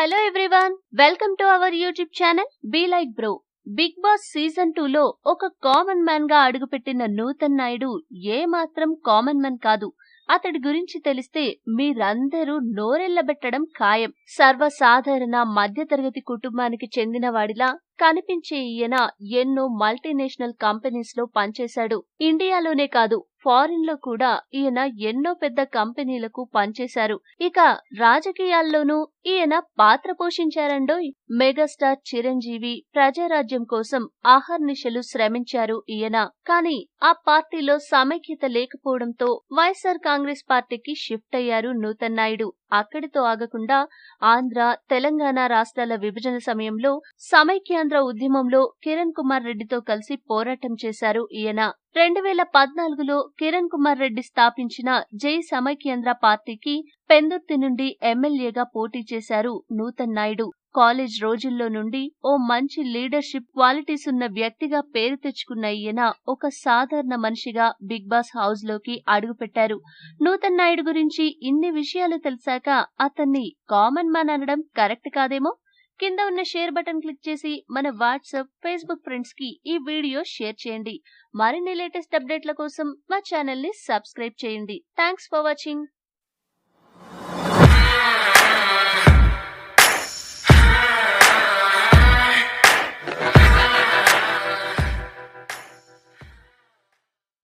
Hello everyone welcome to our YouTube channel be like bro Bigg Boss season two లో ఒక common మ్యాన్గా అడుగుపెట్టిన నూతన్ నాయుడు ఏ మాత్రం common man కాదు. అతడి గురించి తెలిస్తే మీరందరూ నోరెళ్ళబెట్టడం ఖాయం. సర్వసాధారణ మధ్యతరగతి కుటుంబానికి చెందిన వాడిలా కనిపించే ఈయన ఎన్నో మల్టీనేషనల్ కంపెనీస్లో పనిచేశాడు. ఇండియాలోనే కాదు ఫారిన్లో కూడా ఈయన ఎన్నో పెద్ద కంపెనీలకు పనిచేశారు. ఇక రాజకీయాల్లోనూ ఈయన పాత్ర పోషించారండోయ్? మెగాస్టార్ చిరంజీవి ప్రజారాజ్యం కోసం ఆహర్నిశలు శ్రమించారు ఈయన. కానీ ఆ పార్టీలో సమైక్యత లేకపోవడంతో వైఎస్ఆర్ కాంగ్రెస్ పార్టీకి షిఫ్ట్ అయ్యారు నూతన్ నాయుడు. అక్కడితో ఆగకుండా ఆంధ్ర తెలంగాణ రాష్ట్రాల విభజన సమయంలో స్వాతంత్ర ఉద్యమంలో కిరణ్ కుమార్ రెడ్డితో కలిసి పోరాటం చేశారు ఈయన. రెండు వేల పద్నాలుగులో కిరణ్ కుమార్ రెడ్డి స్థాపించిన జై సమైక్యాంధ్ర పార్టీకి పెందుర్తి నుండి ఎమ్మెల్యేగా పోటీ చేశారు నూతన్ నాయుడు. కాలేజ్ రోజుల్లో నుండి ఓ మంచి లీడర్షిప్ క్వాలిటీస్ ఉన్న వ్యక్తిగా పేరు తెచ్చుకున్న ఈయన ఒక సాధారణ మనిషిగా బిగ్ బాస్ హౌస్లోకి అడుగుపెట్టారు. నూతన్ నాయుడు గురించి ఇన్ని విషయాలు తెలిసాక అతన్ని కామన్ మ్యాన్ అనడం కరెక్ట్ కాదేమో? కింద ఉన్న షేర్ బటన్ క్లిక్ చేసి మన వాట్సాప్ ఫేస్బుక్ ఫ్రెండ్స్కి ఈ వీడియో షేర్ చేయండి. మరిన్ని లేటెస్ట్ అప్డేట్ల కోసం మా ఛానల్ని సబ్స్క్రైబ్ చేయండి. Thanks for watching.